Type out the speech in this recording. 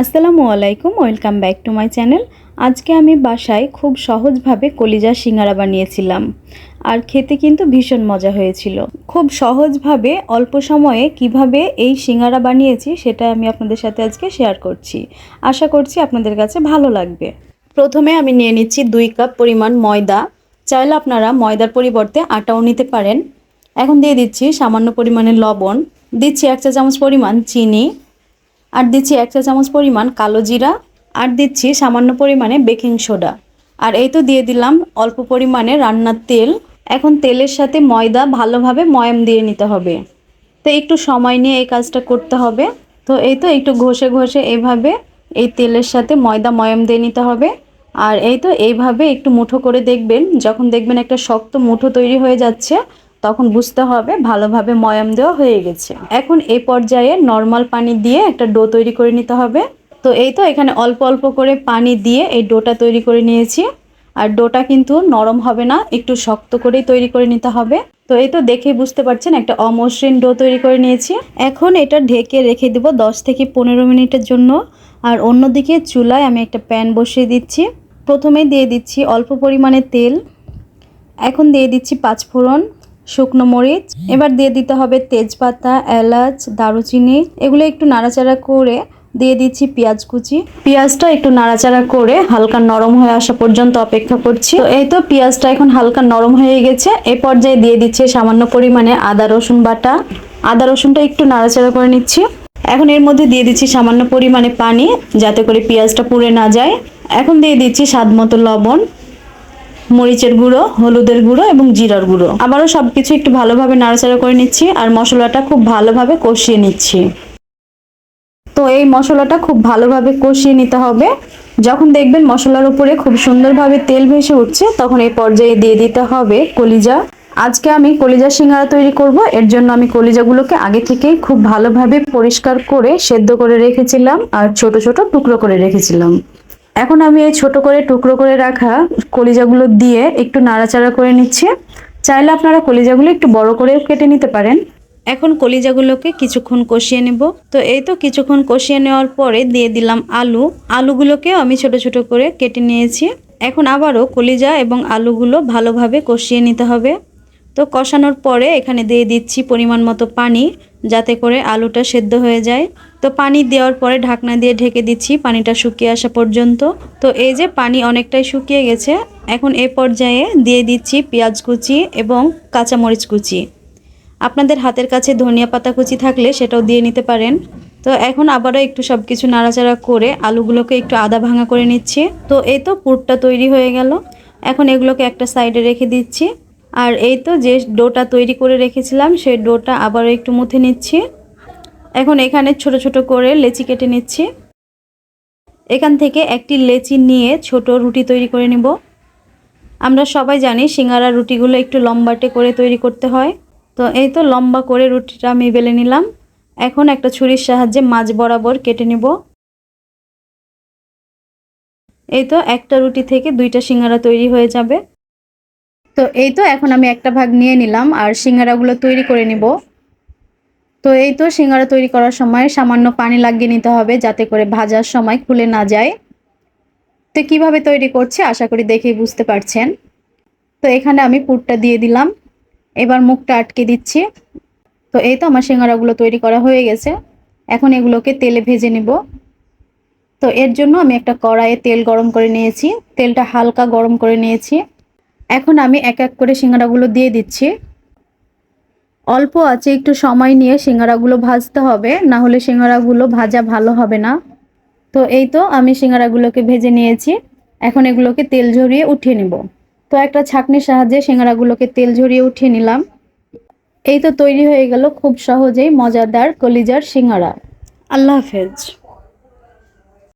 আসসালামু আলাইকুম, welcome back to my channel. আজকে আমি বাসায় খুব সহজভাবে কলিজা সিঙ্গারা বানিয়েছিলাম। আর খেতে কিন্তু ভীষণ মজা হয়েছিল। খুব সহজভাবে, অল্প সময়ে কীভাবে এই সিঙ্গারা বানিয়েছি সেটা আমি আপনাদের সাথে আজকে শেয়ার করছি। আশা করছি আপনাদের কাছে ভালো লাগবে। প্রথমে আমি নিয়ে নিচ্ছি দুই কাপ পরিমাণ ময়দা। চাইলে আপনারা ময়দার পরিবর্তে আটাও নিতে পারেন। এখন দিয়ে দিচ্ছি সামান্য পরিমাণে লবণ। দিচ্ছি এক চা চামচ পরিমাণ চিনি। আর দিচ্ছি এক চা চামচ পরিমাণ কালো জিরা, আর দিচ্ছি সামান্য পরিমাণে বেকিং সোডা। আর এই তো দিয়ে দিলাম অল্প পরিমাণে রান্নার তেল। এখন তেলের সাথে ময়দা ভালোভাবে ময়াম দিয়ে নিতে হবে। তো একটু সময় নিয়ে এই কাজটা করতে হবে। তো এই তো একটু ঘষে ঘষে এভাবে এই তেলের সাথে ময়দা ময়াম দিয়ে নিতে হবে। আর এই তো এইভাবে একটু মুঠো করে দেখবেন। যখন দেখবেন একটা শক্ত মুঠো তৈরি হয়ে যাচ্ছে তখন বুঝতে হবে ভালোভাবে ময়াম দেওয়া হয়ে গেছে। এখন এই পর্যায়ে নর্মাল পানি দিয়ে একটা ডো তৈরি করে নিতে হবে। তো এই তো এখানে অল্প অল্প করে পানি দিয়ে এই ডোটা তৈরি করে নিয়েছি। আর ডোটা কিন্তু নরম হবে না, একটু শক্ত করেই তৈরি করে নিতে হবে। তো এই তো দেখে বুঝতে পারছেন একটা অমসৃণ ডো তৈরি করে নিয়েছি। এখন এটা ঢেকে রেখে দেব দশ থেকে পনেরো মিনিটের জন্য। আর অন্যদিকে চুলায় আমি একটা প্যান বসিয়ে দিচ্ছি। প্রথমে দিয়ে দিচ্ছি অল্প পরিমাণে তেল। এখন দিয়ে দিচ্ছি পাঁচফোড়ন। শুকনো মরিচ, এবার দিয়ে দিতে হবে তেজপাতা, এলাচ, দারুচিনি, এগুলো একটু নাড়াচাড়া করে দিয়ে দিচ্ছি পেঁয়াজ কুচি। পেঁয়াজটা একটু নাড়াচাড়া করে হালকা নরম হয়ে আসা পর্যন্ত অপেক্ষা করছি। তো এই তো পেঁয়াজটা এখন হালকা নরম হয়ে গেছে। এই পর্যায়ে দিয়ে দিচ্ছি সামান্য পরিমাণে আদা, রসুন বাটা। আদা, রসুনটা একটু নাড়াচাড়া করে নিচ্ছি। এখন এর মধ্যে দিয়ে দিচ্ছি সামান্য পরিমাণে পানি, যাতে করে পেঁয়াজটা পুড়ে না যায়। এখন দিয়ে দিচ্ছি স্বাদ মতো লবণ। মরিচের গুঁড়ো, হলুদের গুঁড়ো এবং জিরার গুঁড়ো। আবারও সব কিছু একটু ভালোভাবে নাড়াচাড়া করে নিচ্ছি আর মশলাটা খুব ভালোভাবে কষিয়ে নিচ্ছি। তো এই মশলাটা খুব ভালোভাবে কষিয়ে নিতে হবে। যখন দেখবেন মশলার উপরে খুব সুন্দরভাবে তেল ভেসে উঠছে, তখন এই পর্যায়ে দিয়ে দিতে হবে কলিজা। আজকে আমি কলিজা সিঙ্গারা তৈরি করব, এর জন্য আমি কলিজাগুলোকে আগে থেকেই খুব ভালোভাবে পরিষ্কার করে সেদ্ধ করে রেখেছিলাম আর ছোট ছোট টুকরো করে রেখেছিলাম। এখন আমি এই ছোট করে টুকরো করে রাখা কলিজাগুলো দিয়ে একটু নাড়াচাড়া করে নিচ্ছি। চাইলে আপনারা কলিজাগুলো একটু বড় করে কেটে নিতে পারেন। এখন কলিজাগুলোকে কিছুক্ষণ কষিয়ে নেব। তো এই তো কিছুক্ষণ কষিয়ে নেওয়ার পরে দিয়ে দিলাম আলু। আলুগুলোকেও আমি ছোট ছোট করে কেটে নিয়েছি। এখন আবারও কলিজা এবং আলুগুলো ভালোভাবে কষিয়ে নিতে হবে। তো কষানোর পরে এখানে দিয়ে দিচ্ছি পরিমাণ মতো পানি, যাতে করে আলুটা সেদ্ধ হয়ে যায়। তো পানি দেওয়ার পরে ঢাকনা দিয়ে ঢেকে দিচ্ছি পানিটা শুকিয়ে আসা পর্যন্ত। তো এই যে পানি অনেকটাই শুকিয়ে গেছে, এখন এ পর্যায়ে দিয়ে দিচ্ছি পেঁয়াজ কুচি এবং কাঁচামরিচ কুচি। আপনাদের হাতের কাছে ধনিয়া পাতা কুচি থাকলে সেটাও দিয়ে নিতে পারেন। তো এখন আবারও একটু সব কিছু নাড়াচাড়া করে আলুগুলোকে একটু আদা ভাঙা করে নিচ্ছি। তো এই তো পুরটা তৈরি হয়ে গেল। এখন এগুলোকে একটা সাইডে রেখে দিচ্ছি। আর এই তো যে ডোটা তৈরি করে রেখেছিলাম, সেই ডোটা আবারও একটু মুথে নিচ্ছি। এখন এখানে ছোট ছোট করে লেচি কেটে নিচ্ছি। এখান থেকে একটি লেচি নিয়ে ছোট রুটি তৈরি করে নিব। আমরা সবাই জানি সিঙ্গারা রুটিগুলো একটু লম্বাটে করে তৈরি করতে হয়। তো এই তো লম্বা করে রুটিটা আমি বেলে নিলাম। এখন একটা ছুরির সাহায্যে মাছ বরাবর কেটে নিব। এই তো একটা রুটি থেকে দুইটা সিঙ্গারা তৈরি হয়ে যাবে। তো এই তো এখন আমি একটা ভাগ নিয়ে নিলাম, আর সিঙ্গারাগুলো তৈরি করে নিব। তো এই তো সিঙ্গারা তৈরি করার সময় সামান্য পানি লাগিয়ে নিতে হবে যাতে করে ভাজার সময় খুলে না যায়। তো কীভাবে তৈরি করছে আশা করি দেখেই বুঝতে পারছেন। তো এখানে আমি পুরটা দিয়ে দিলাম। এবার মুখটা আটকে দিচ্ছি। তো এই তো আমার সিঙ্গারাগুলো তৈরি করা হয়ে গেছে। এখন এগুলোকে তেলে ভেজে নেব। তো এর জন্য আমি একটা কড়াইয়ে তেল গরম করে নিয়েছি। তেলটা হালকা গরম করে নিয়েছি। এখন আমি এক এক করে সিঙ্গারাগুলো দিয়ে দিচ্ছি। অল্প আছে, একটু সময় নিয়ে সিঙ্গারাগুলো ভাজতে হবে, না হলে সিঙ্গারাগুলো ভাজা ভালো হবে না। তো এই তো আমি সিঙ্গারাগুলোকে ভেজে নিয়েছি। এখন এগুলোকে তেল ঝরিয়ে উঠিয়ে নিব। তো একটা ছাঁকনির সাহায্যে সিঙ্গারাগুলোকে তেল ঝরিয়ে উঠিয়ে নিলাম। এই তো তৈরি হয়ে গেল খুব সহজেই মজাদার কলিজার সিঙ্গারা। আল্লাহ হাফেজ।